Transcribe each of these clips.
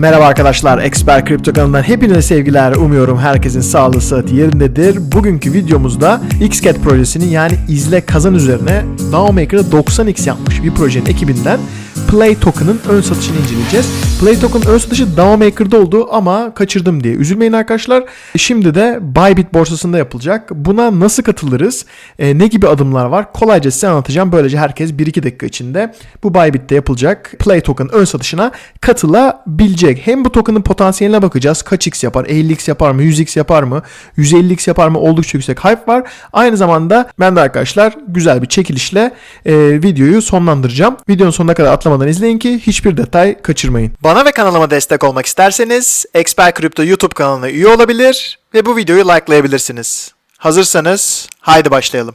Merhaba arkadaşlar, Expert Kripto kanalından hepinize sevgiler. Umuyorum herkesin sağlığı sıhhati yerindedir. Bugünkü videomuzda XCAT projesinin yani izle kazan üzerine DAOmaker'da 90x yapmış bir projenin ekibinden Play Token'ın ön satışını inceleyeceğiz. Play Token ön satışı DAOmaker'da oldu ama kaçırdım diye üzülmeyin arkadaşlar. Şimdi de Bybit borsasında yapılacak. Buna nasıl katılırız? E, ne gibi adımlar var? Kolayca size anlatacağım. Böylece herkes 1-2 dakika içinde bu Bybit'te yapılacak Play Token ön satışına katılabilecek. Hem bu token'ın potansiyeline bakacağız. Kaç x yapar? 50x yapar mı? 100x yapar mı? 150x yapar mı? Oldukça yüksek hype var. Aynı zamanda ben de arkadaşlar güzel bir çekilişle e, videoyu sonlandıracağım. Videonun sonuna kadar atlamadan izleyin ki hiçbir detay kaçırmayın. Bana ve kanalıma destek olmak isterseniz Expert Crypto YouTube kanalına üye olabilir ve bu videoyu likelayabilirsiniz. Hazırsanız haydi başlayalım.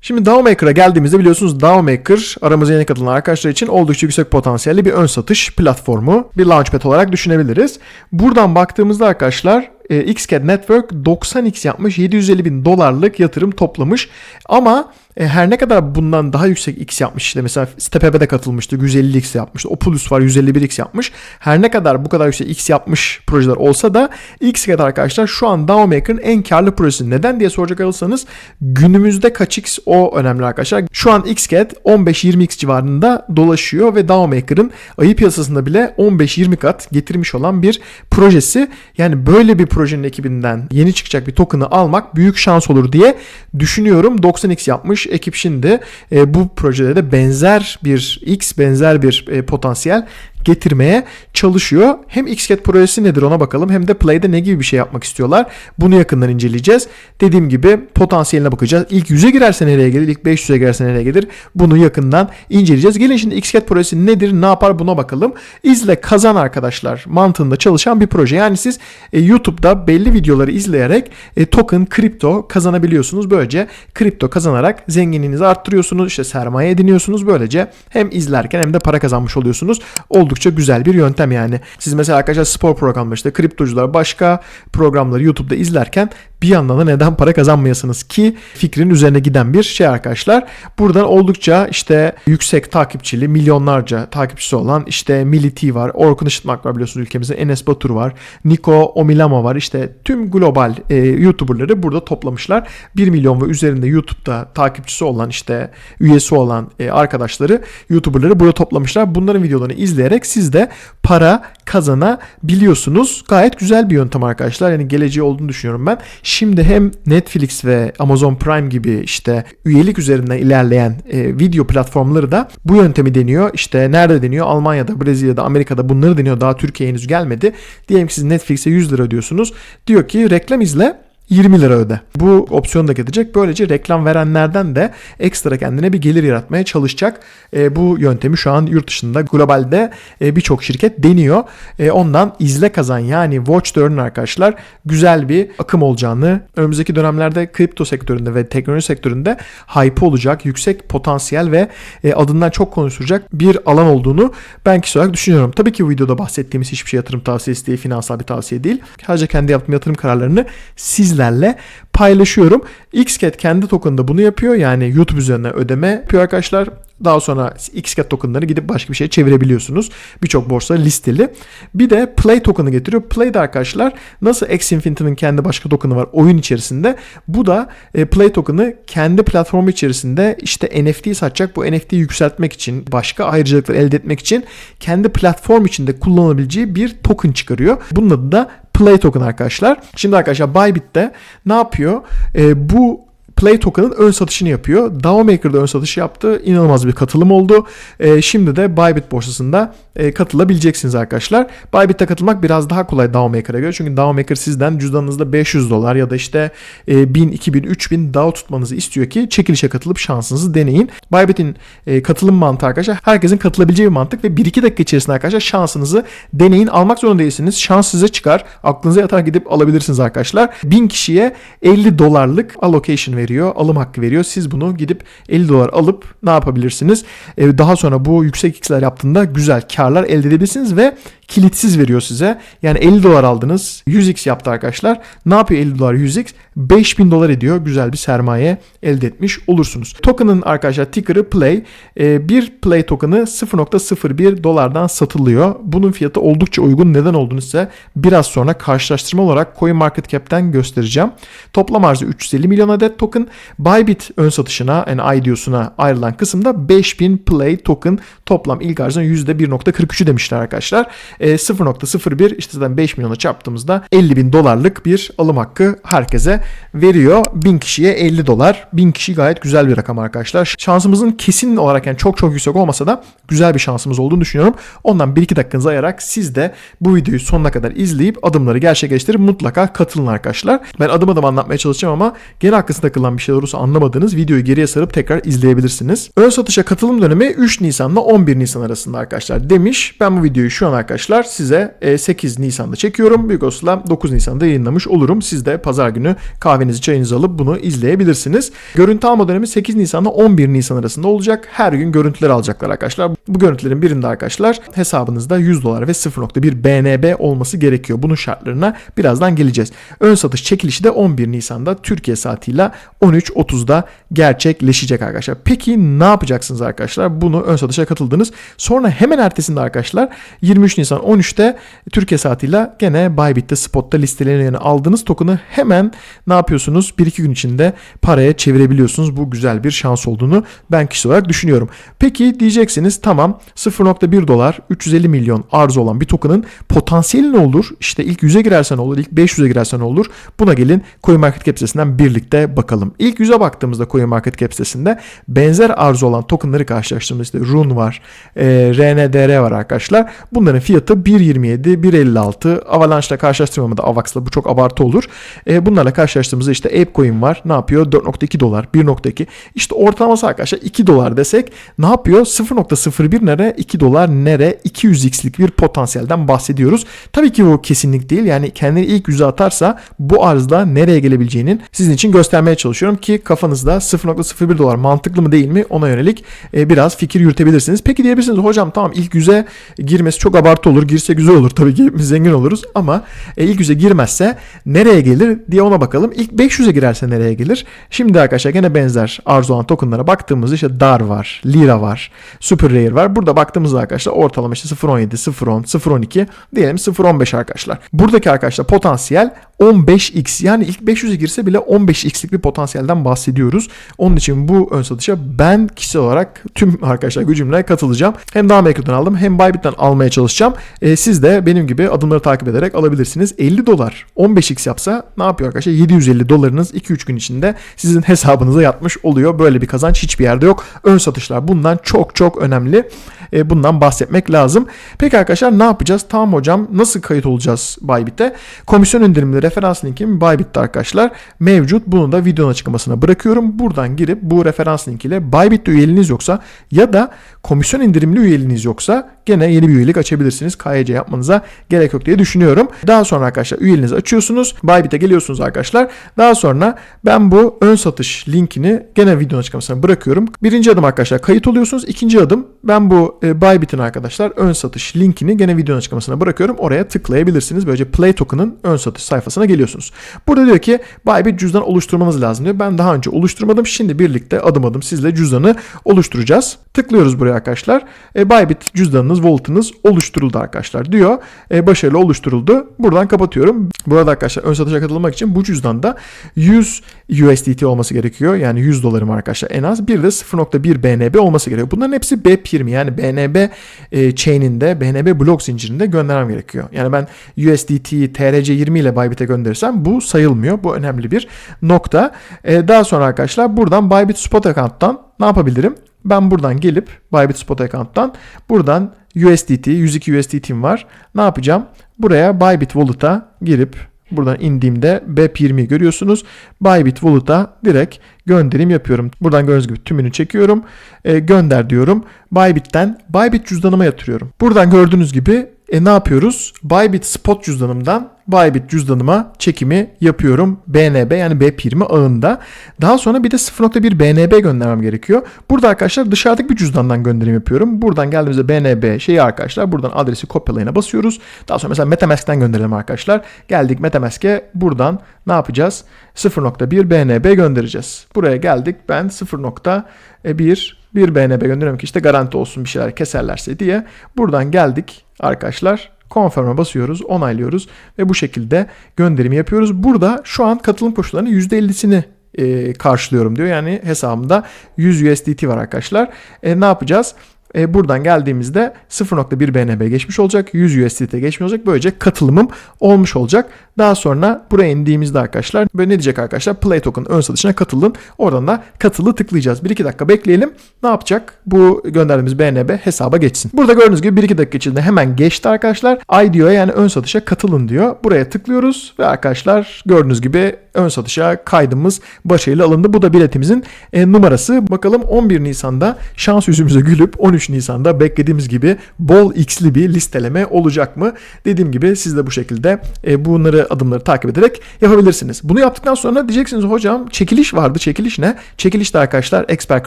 Şimdi DAOmaker'a geldiğimizde biliyorsunuz DAOmaker aramıza yeni katılan arkadaşlar için oldukça yüksek potansiyelli bir ön satış platformu. Bir launchpad olarak düşünebiliriz. Buradan baktığımızda arkadaşlar e, XCAT Network 90x yapmış 750 bin dolarlık yatırım toplamış. Ama e, her ne kadar bundan daha yüksek x yapmış işte mesela StepE'de katılmıştı 150x yapmıştı. Opulus var 151x yapmış. Her ne kadar bu kadar yüksek x yapmış projeler olsa da XCAT arkadaşlar şu an DAOmaker'ın en karlı projesi. Neden diye soracak olursanız günümüzde kaç x o önemli arkadaşlar. Şu an XCAT 15-20x civarında dolaşıyor ve DAOmaker'ın ayı piyasasında bile 15-20 kat getirmiş olan bir projesi. Yani böyle bir projenin ekibinden yeni çıkacak bir token'ı almak büyük şans olur diye düşünüyorum. 90x yapmış ekip şimdi e, bu projede de benzer bir X benzer bir e, potansiyel getirmeye çalışıyor. Hem XCAT projesi nedir ona bakalım hem de Play'de ne gibi bir şey yapmak istiyorlar. Bunu yakından inceleyeceğiz. Dediğim gibi potansiyeline bakacağız. İlk 100'e girerse nereye gelir? İlk 500'e girerse nereye gelir? Bunu yakından inceleyeceğiz. Gelin şimdi XCAT projesi nedir? Ne yapar? Buna bakalım. İzle kazan arkadaşlar mantığında çalışan bir proje. Yani siz e, YouTube'da belli videoları izleyerek e, token, kripto kazanabiliyorsunuz. Böylece kripto kazanarak zenginliğinizi arttırıyorsunuz. İşte sermaye ediniyorsunuz. Böylece hem izlerken hem de para kazanmış oluyorsunuz. Oldukça güzel bir yöntem yani. Siz mesela arkadaşlar spor programları işte kriptocular başka programları YouTube'da izlerken bir yandan da neden para kazanmayasınız ki fikrin üzerine giden bir şey arkadaşlar. Buradan oldukça işte yüksek takipçili milyonlarca takipçisi olan işte Militi var, Orkun Işıtmak var biliyorsunuz ülkemizde, Enes Batur var, Niko Omilama var işte tüm global e, YouTuber'ları burada toplamışlar. 1 milyon ve üzerinde YouTube'da takipçisi olan işte üyesi olan e, arkadaşları YouTuber'ları burada toplamışlar. Bunların videolarını izleyerek siz de para kazanabiliyorsunuz. Gayet güzel bir yöntem arkadaşlar. Yani geleceği olduğunu düşünüyorum ben. Şimdi hem Netflix ve Amazon Prime gibi işte üyelik üzerinden ilerleyen e, video platformları da bu yöntemi deniyor. İşte nerede deniyor? Almanya'da, Brezilya'da, Amerika'da bunları deniyor. Daha Türkiye'ye henüz gelmedi. Diyelim ki siz Netflix'e 100 lira ödüyorsunuz. Diyor ki reklam izle 20 lira öde. Bu opsiyonu da getirecek. Böylece reklam verenlerden de ekstra kendine bir gelir yaratmaya çalışacak. E, bu yöntemi şu an yurt dışında globalde e, birçok şirket deniyor. E, ondan izle kazan yani watch to earn arkadaşlar güzel bir akım olacağını önümüzdeki dönemlerde kripto sektöründe ve teknoloji sektöründe hype olacak, yüksek potansiyel ve e, adından çok konuşulacak bir alan olduğunu ben kişi olarak düşünüyorum. Tabii ki videoda bahsettiğimiz hiçbir şey yatırım tavsiyesi değil, finansal bir tavsiye değil. Sadece kendi yaptığım yatırım kararlarını sizle sizlerle paylaşıyorum. XCAT kendi token'da bunu yapıyor. Yani YouTube üzerinden ödeme yapıyor arkadaşlar. Daha sonra XCAT tokenları gidip başka bir şeye çevirebiliyorsunuz. Birçok borsa listeli. Bir de Play token'ı getiriyor. Play'de arkadaşlar nasıl X Infinity'nin kendi başka token'ı var oyun içerisinde. Bu da e, Play token'ı kendi platformu içerisinde işte NFT satacak. Bu NFT'yi yükseltmek için, başka ayrıcalıklar elde etmek için kendi platform içinde kullanabileceği bir token çıkarıyor. Bunun adı da Play Token arkadaşlar. Şimdi arkadaşlar Bybit'te ne yapıyor? E, bu Play Token'ın ön satışını yapıyor. DAOmaker'da ön satış yaptı. İnanılmaz bir katılım oldu. E, şimdi de Bybit borsasında e, katılabileceksiniz arkadaşlar. Bybit'te katılmak biraz daha kolay DAOmaker'a göre. Çünkü DAOmaker sizden cüzdanınızda 500 dolar ya da işte e, 1000, 2000, 3000 DAO tutmanızı istiyor ki çekilişe katılıp şansınızı deneyin. Bybit'in e, katılım mantığı arkadaşlar herkesin katılabileceği bir mantık ve 1-2 dakika içerisinde arkadaşlar şansınızı deneyin. Almak zorunda değilsiniz. Şans size çıkar. Aklınıza yatar gidip alabilirsiniz arkadaşlar. 1000 kişiye 50 dolarlık allocation veriyor veriyor, alım hakkı veriyor. Siz bunu gidip 50 dolar alıp ne yapabilirsiniz? Ee, daha sonra bu yüksek x'ler yaptığında güzel karlar elde edebilirsiniz ve kilitsiz veriyor size. Yani 50 dolar aldınız. 100x yaptı arkadaşlar. Ne yapıyor 50 dolar 100x? 5000 dolar ediyor. Güzel bir sermaye elde etmiş olursunuz. Token'ın arkadaşlar ticker'ı Play. Ee, bir Play token'ı 0.01 dolardan satılıyor. Bunun fiyatı oldukça uygun. Neden olduğunu size biraz sonra karşılaştırma olarak CoinMarketCap'ten göstereceğim. Toplam arzı 350 milyon adet token. Bybit ön satışına yani IDO'suna ayrılan kısımda 5000 Play token toplam ilk arzın %1.43'ü demişler arkadaşlar. E, 0.01 işte zaten 5 milyona çarptığımızda 50 bin dolarlık bir alım hakkı herkese veriyor. 1000 kişiye 50 dolar. 1000 kişi gayet güzel bir rakam arkadaşlar. Şansımızın kesin olarak yani çok çok yüksek olmasa da güzel bir şansımız olduğunu düşünüyorum. Ondan 1-2 dakikanızı ayırarak siz de bu videoyu sonuna kadar izleyip adımları gerçekleştirip mutlaka katılın arkadaşlar. Ben adım adım anlatmaya çalışacağım ama gene hakkında takılan bir şey olursa anlamadığınız videoyu geriye sarıp tekrar izleyebilirsiniz. Ön satışa katılım dönemi 3 Nisan'la 11 Nisan arasında arkadaşlar demiş. Ben bu videoyu şu an arkadaşlar size 8 Nisan'da çekiyorum. Büyük olasılıkla 9 Nisan'da yayınlamış olurum. Siz de pazar günü kahvenizi çayınızı alıp bunu izleyebilirsiniz. Görüntü alma dönemi 8 Nisan'la 11 Nisan arasında olacak. Her gün görüntüler alacaklar arkadaşlar. Bu görüntülerin birinde arkadaşlar hesabınızda 100 dolar ve 0.1 BNB olması gerekiyor. Bunun şartlarına birazdan geleceğiz. Ön satış çekilişi de 11 Nisan'da Türkiye saatiyle 13.30'da gerçekleşecek arkadaşlar. Peki ne yapacaksınız arkadaşlar? Bunu ön satışa katıldınız. Sonra hemen ertesinde arkadaşlar 23 Nisan 13'te Türkiye saatiyle gene Bybit'te spotta listelerini aldığınız token'ı hemen ne yapıyorsunuz? 1-2 gün içinde paraya çevirebiliyorsunuz. Bu güzel bir şans olduğunu ben kişi olarak düşünüyorum. Peki diyeceksiniz tamam 0.1 dolar 350 milyon arz olan bir token'ın potansiyeli ne olur? İşte ilk 100'e girersen olur, ilk 500'e girersen olur. Buna gelin CoinMarketCap sitesinden birlikte bakalım. İlk 100'e baktığımızda CoinMarketCap sitesinde benzer arzu olan token'ları karşılaştığımızda işte Rune var, e, RNDR var arkadaşlar. Bunların fiyatı 1.27, 1.56. Avalanche'la karşılaştırmamda Avax'la bu çok abartı olur. E, bunlarla karşılaştığımızda işte ApeCoin var. Ne yapıyor? 4.2 dolar, 1.2. İşte ortalaması arkadaşlar 2 dolar desek ne yapıyor? 0.01 nere? 2 dolar nere? 200x'lik bir potansiyelden bahsediyoruz. Tabii ki bu kesinlik değil. Yani kendini ilk yüze atarsa bu arzda nereye gelebileceğinin sizin için göstermeye çalışıyorum ki kafanızda 0.01 dolar mantıklı mı değil mi ona yönelik e, biraz fikir yürütebilirsiniz. Peki diyebilirsiniz hocam tamam ilk yüze girmesi çok abartı olur. Girse güzel olur tabii ki biz zengin oluruz ama e, ilk yüze girmezse nereye gelir diye ona bakalım. İlk 500'e girerse nereye gelir? Şimdi arkadaşlar gene benzer arzu olan tokenlara baktığımızda işte DAR var, Lira var, Super Rare var. Burada baktığımızda arkadaşlar ortalama işte 0.17, 0.10, 0.12 diyelim 0.15 arkadaşlar. Buradaki arkadaşlar potansiyel 15x yani ilk 500'e girse bile 15x'lik bir potansiyelden bahsediyoruz. Onun için bu ön satışa ben kişisel olarak tüm arkadaşlar gücümle katılacağım. Hem daha Maker'dan aldım hem Bybit'ten almaya çalışacağım. E, siz de benim gibi adımları takip ederek alabilirsiniz. 50 dolar 15x yapsa ne yapıyor arkadaşlar? 750 dolarınız 2-3 gün içinde sizin hesabınıza yatmış oluyor. Böyle bir kazanç hiçbir yerde yok. Ön satışlar bundan çok çok önemli. E, bundan bahsetmek lazım. Peki arkadaşlar ne yapacağız? Tamam hocam nasıl kayıt olacağız Bybit'te? Komisyon indirimli referans linkim Bybit'te arkadaşlar mevcut. Bunu da videonun açıklamasına bırakıyorum. Buradan girip bu referans linkiyle Bybit'te üyeliğiniz yoksa ya da komisyon indirimli üyeliğiniz yoksa gene yeni bir üyelik açabilirsiniz. KYC yapmanıza gerek yok diye düşünüyorum. Daha sonra arkadaşlar üyeliğinizi açıyorsunuz. Bybit'e geliyorsunuz arkadaşlar. Daha sonra ben bu ön satış linkini gene videonun açıklamasına bırakıyorum. Birinci adım arkadaşlar kayıt oluyorsunuz. İkinci adım ben bu e, Bybit'in arkadaşlar ön satış linkini gene videonun açıklamasına bırakıyorum. Oraya tıklayabilirsiniz. Böylece Play Token'ın ön satış sayfasına geliyorsunuz. Burada diyor ki Bybit cüzdan oluşturmanız lazım diyor. Ben daha önce oluşturmadım. Şimdi birlikte adım adım sizle cüzdanı oluşturacağız. Tıklıyoruz buraya arkadaşlar. E, Bybit cüzdanınız, wallet'ınız oluşturuldu arkadaşlar diyor. E, başarılı oluşturuldu. Buradan kapatıyorum. Burada arkadaşlar ön satışa katılmak için bu cüzdanda 100 USDT olması gerekiyor. Yani 100 dolarım arkadaşlar en az. Bir de 0.1 BNB olması gerekiyor. Bunların hepsi BEP20 yani BNB e, chain'inde, BNB blok zincirinde göndermem gerekiyor. Yani ben USDT'yi TRC20 ile Bybit'e gönderirsem bu sayılmıyor. Bu önemli bir nokta. E, daha sonra arkadaşlar buradan Bybit Spot Account'tan ne yapabilirim? Ben buradan gelip Bybit Spot Account'tan buradan USDT, 102 USDT'm var. Ne yapacağım? Buraya Bybit Wallet'a girip Buradan indiğimde BEP20'yi görüyorsunuz. Bybit Wallet'a direkt gönderim yapıyorum. Buradan gördüğünüz gibi tümünü çekiyorum. E, gönder diyorum. Bybit'ten Bybit cüzdanıma yatırıyorum. Buradan gördüğünüz gibi E ne yapıyoruz? Bybit spot cüzdanımdan Bybit cüzdanıma çekimi yapıyorum. BNB yani B primi ağında. Daha sonra bir de 0.1 BNB göndermem gerekiyor. Burada arkadaşlar dışarıdaki bir cüzdandan gönderim yapıyorum. Buradan geldiğimizde BNB şeyi arkadaşlar buradan adresi kopyalayına basıyoruz. Daha sonra mesela Metamask'ten gönderelim arkadaşlar. Geldik Metamask'e buradan ne yapacağız? 0.1 BNB göndereceğiz. Buraya geldik ben 0.1 bir BNB gönderiyorum ki işte garanti olsun bir şeyler keserlerse diye. Buradan geldik arkadaşlar. Confirm'a basıyoruz, onaylıyoruz ve bu şekilde gönderimi yapıyoruz. Burada şu an katılım koşullarının %50'sini e, karşılıyorum diyor. Yani hesabımda 100 USDT var arkadaşlar. E, ne yapacağız? E, buradan geldiğimizde 0.1 BNB geçmiş olacak. 100 USDT geçmiş olacak. Böylece katılımım olmuş olacak. Daha sonra buraya indiğimizde arkadaşlar böyle ne diyecek arkadaşlar? Play Token ön satışına katılın. Oradan da katılı tıklayacağız. 1-2 dakika bekleyelim. Ne yapacak? Bu gönderdiğimiz BNB hesaba geçsin. Burada gördüğünüz gibi 1-2 dakika içinde hemen geçti arkadaşlar. IDO'ya yani ön satışa katılın diyor. Buraya tıklıyoruz ve arkadaşlar gördüğünüz gibi ön satışa kaydımız başarılı alındı. Bu da biletimizin e, numarası. Bakalım 11 Nisan'da şans yüzümüze gülüp 13 Nisan'da beklediğimiz gibi bol x'li bir listeleme olacak mı? Dediğim gibi siz de bu şekilde e, bunları adımları takip ederek yapabilirsiniz. Bunu yaptıktan sonra diyeceksiniz hocam çekiliş vardı. Çekiliş ne? Çekiliş de arkadaşlar Expert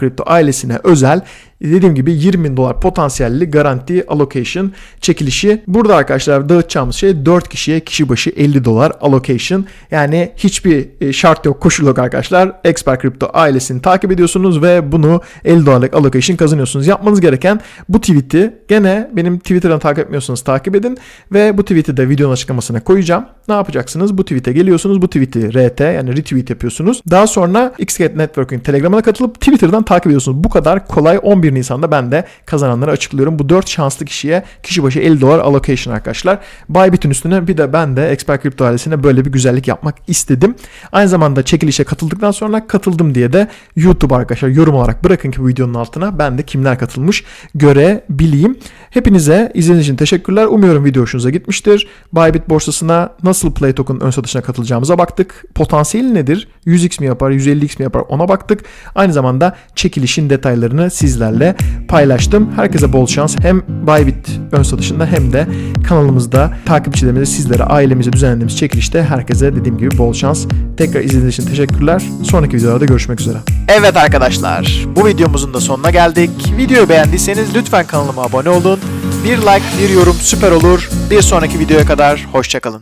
Crypto ailesine özel dediğim gibi 20 bin dolar potansiyelli garanti allocation çekilişi. Burada arkadaşlar dağıtacağımız şey 4 kişiye kişi başı 50 dolar allocation. Yani hiçbir e, şart yok, koşul yok arkadaşlar. Expert Crypto ailesini takip ediyorsunuz ve bunu 50 dolarlık allocation kazanıyorsunuz. Yapmanız gereken bu tweet'i gene benim Twitter'dan takip etmiyorsanız takip edin ve bu tweet'i de videonun açıklamasına koyacağım. Ne yapacaksınız? Bu tweet'e geliyorsunuz. Bu tweet'i RT yani retweet yapıyorsunuz. Daha sonra Xget Network'ün Telegram'ına katılıp Twitter'dan takip ediyorsunuz. Bu kadar kolay 11 Nisan'da ben de kazananları açıklıyorum. Bu 4 şanslı kişiye kişi başı 50 dolar allocation arkadaşlar. Bybit'in üstüne bir de ben de Expert Crypto ailesine böyle bir güzellik yapmak istedim. Aynı zamanda çekilişe katıldıktan sonra katıldım diye de YouTube arkadaşlar yorum olarak bırakın ki bu videonun altına ben de kimler katılmış görebileyim. Hepinize izlediğiniz için teşekkürler. Umuyorum video hoşunuza gitmiştir. Bybit borsasına nasıl Play Token ön satışına katılacağımıza baktık. Potansiyeli nedir? 100x mi yapar, 150x mi yapar ona baktık. Aynı zamanda çekilişin detaylarını sizlerle paylaştım. Herkese bol şans. Hem Bybit ön satışında hem de kanalımızda takipçilerimize, sizlere, ailemize düzenlediğimiz çekilişte herkese dediğim gibi bol şans. Tekrar izlediğiniz için teşekkürler. Sonraki videolarda görüşmek üzere. Evet arkadaşlar, bu videomuzun da sonuna geldik. Videoyu beğendiyseniz lütfen kanalıma abone olun. Bir like, bir yorum süper olur. Bir sonraki videoya kadar hoşçakalın.